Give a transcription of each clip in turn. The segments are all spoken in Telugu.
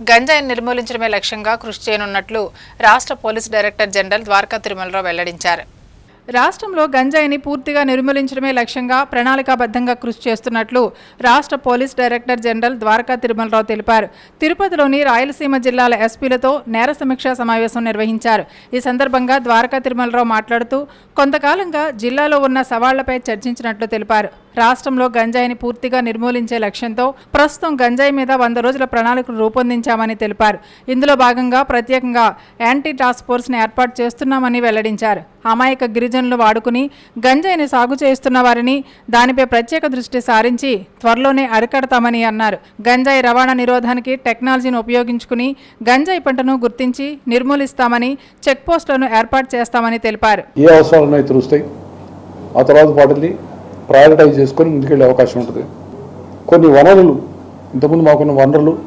గంజాయిని నిర్మూలించడమే లక్ష్యంగా కృషి చేయనున్నట్లు రాష్ట్ర police director general Dwaraka Tirumalarao వెల్లడించారు. రాష్ట్రంలో గంజాయిని పూర్తిగా నిర్మూలించడమే లక్ష్యంగా ప్రణాళికాబద్ధంగా కృషి చేస్తున్నట్లు రాష్ట్ర police director general Dwaraka Tirumalarao తెలిపారు. తిరుపతిలోని రాయలసీమ జిల్లాల ఎస్పీలతో నేర సమీక్షా సమావేశం నిర్వహించారు. ఈ సందర్భంగా ద్వారకా తిరుమలరావు మాట్లాడుతూ కొంతకాలంగా జిల్లాలో ఉన్న సవాళ్ళపై చర్చించినట్లు తెలిపారు. రాష్ట్రంలో గంజాయిని పూర్తిగా నిర్మూలించే లక్ష్యంతో ప్రస్తుతం గంజాయి మీద వంద రోజుల ప్రణాళికలు రూపొందించామని తెలిపారు. ఇందులో భాగంగా ప్రత్యేకంగా యాంటీ టాస్క్ ఫోర్స్ని ఏర్పాటు చేస్తున్నామని వెల్లడించారు. అమాయక గిరిజనులు వాడుకుని గంజాయిని సాగు చేస్తున్న వారిని దానిపై ప్రత్యేక దృష్టి సారించి త్వరలోనే అరికడతామని అన్నారు. గంజాయి రవాణా నిరోధానికి టెక్నాలజీని ఉపయోగించుకుని గంజాయి పంటను గుర్తించి నిర్మూలిస్తామని చెక్ పోస్టులను ఏర్పాటు చేస్తామని తెలిపారు. ఏ అవసరాలు ఉన్నాయో తెలుస్తాయి ఆ తర్వాత వాటిని ప్రయారిటైజ్ చేసుకొని ముందుకెళ్ళే అవకాశం ఉంటుంది. కొన్ని వనరులు ఇంతకుముందు మాకున్న వనరులు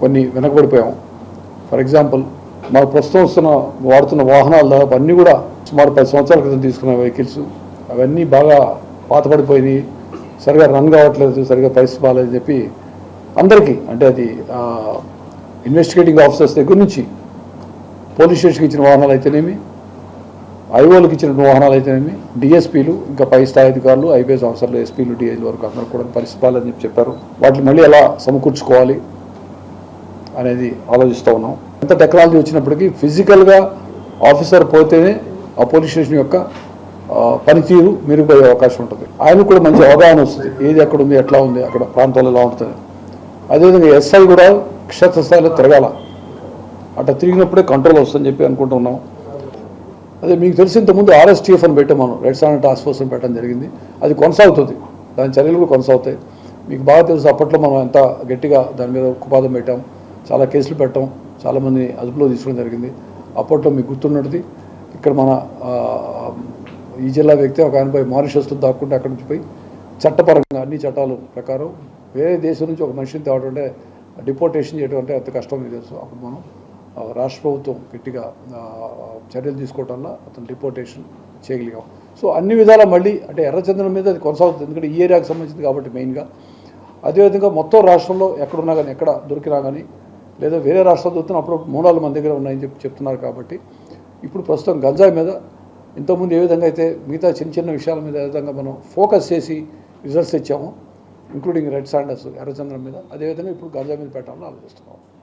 కొన్ని వెనకబడిపోయాం ఫర్ ఎగ్జాంపుల్ మాకు ప్రస్తుతం వస్తున్న వాడుతున్న వాహనాలు దాదాపు అన్నీ కూడా సుమారు పది సంవత్సరాల క్రితం తీసుకున్న వెహికల్స్. అవన్నీ బాగా పాతపడిపోయినాయి సరిగా రన్ కావట్లేదు సరిగా పరిస్థితి బాగాలేదని చెప్పి అందరికీ అంటే అది ఇన్వెస్టిగేటింగ్ ఆఫీసర్స్ దగ్గర నుంచి పోలీస్ స్టేషన్కి ఇచ్చిన వాహనాలు అయితేనేమి ఐఓలకు ఇచ్చిన వాహనాలు అయితేనేమి డిఎస్పీలు ఇంకా పై స్థాయి అధికారులు ఐపీఎస్ ఆఫీసర్లు ఎస్పీలు డిఐల వరకు అందరూ కూడా పరిస్థితులని చెప్పి చెప్పారు. వాటిని మళ్ళీ ఎలా సమకూర్చుకోవాలి అనేది ఆలోచిస్తూ ఉన్నాం. ఎంత టెక్నాలజీ వచ్చినప్పటికీ ఫిజికల్గా ఆఫీసర్ పోతేనే ఆ పోలీస్ స్టేషన్ యొక్క పనితీరు మెరుగుపోయే అవకాశం ఉంటుంది. ఆయనకు కూడా మంచి అవగాహన వస్తుంది. ఏది ఎక్కడ ఉంది ఎట్లా ఉంది అక్కడ ప్రాంతాలు ఎలా ఉంటుంది అదేవిధంగా ఎస్ఐ కూడా క్షేత్రస్థాయిలో తిరగాల. అట్లా తిరిగినప్పుడే కంట్రోల్ వస్తుందని చెప్పి అనుకుంటున్నాం అదే మీకు తెలిసి ఇంతకుముందు ఆర్ఎస్టీఎఫ్ అని పెట్టాం మనం. రెడ్ సాన్ టాస్క్ ఫోర్స్ అని పెట్టడం జరిగింది. అది కొనసాగుతుంది. దాని చర్యలు కూడా కొనసాగుతాయి. మీకు బాగా తెలుసు అప్పట్లో మనం ఎంత గట్టిగా దాని మీద ఉక్కుపాదం పెట్టాం. చాలా కేసులు పెట్టాం. చాలామంది అదుపులో తీసుకోవడం జరిగింది. అప్పట్లో మీకు గుర్తున్నది ఇక్కడ మన ఈ జిల్లా వ్యక్తి ఒక ఆయనపై మారిషస్లో దాక్కుంటే అక్కడి నుంచి పోయి చట్టపరంగా అన్ని చట్టాలు ప్రకారం వేరే దేశం నుంచి ఒక మనిషిని తేవడం అంటే డిపోర్టేషన్ చేయడం అంటే అంత కష్టం మీకు తెలుసు. అప్పుడు మనం రాష్ట్ర ప్రభుత్వం గట్టిగా చర్యలు తీసుకోవటం వల్ల అతను డిపోర్టేషన్ చేయగలిగాం. సో అన్ని విధాలా మళ్ళీ అంటే ఎర్రచంద్రం మీద అది కొనసాగుతుంది. ఎందుకంటే ఈ ఏరియాకి సంబంధించింది కాబట్టి మెయిన్గా అదేవిధంగా మొత్తం రాష్ట్రంలో ఎక్కడున్నా కానీ ఎక్కడ దొరికినా కానీ లేదా వేరే రాష్ట్రాలు దొరుకుతున్న అప్పుడు మూలాలు మన దగ్గర ఉన్నాయని చెప్పి చెప్తున్నారు కాబట్టి ఇప్పుడు ప్రస్తుతం గంజాయి మీద ఇంతకుముందు ఏ విధంగా అయితే మిగతా చిన్న చిన్న విషయాల మీద ఏ విధంగా మనం ఫోకస్ చేసి రిజల్ట్స్ ఇచ్చామో ఇంక్లూడింగ్ రెడ్ సాండర్స్ ఎర్రచంద్రం మీద అదేవిధంగా ఇప్పుడు గంజాయి మీద పెట్టాలని ఆలోచిస్తున్నాం.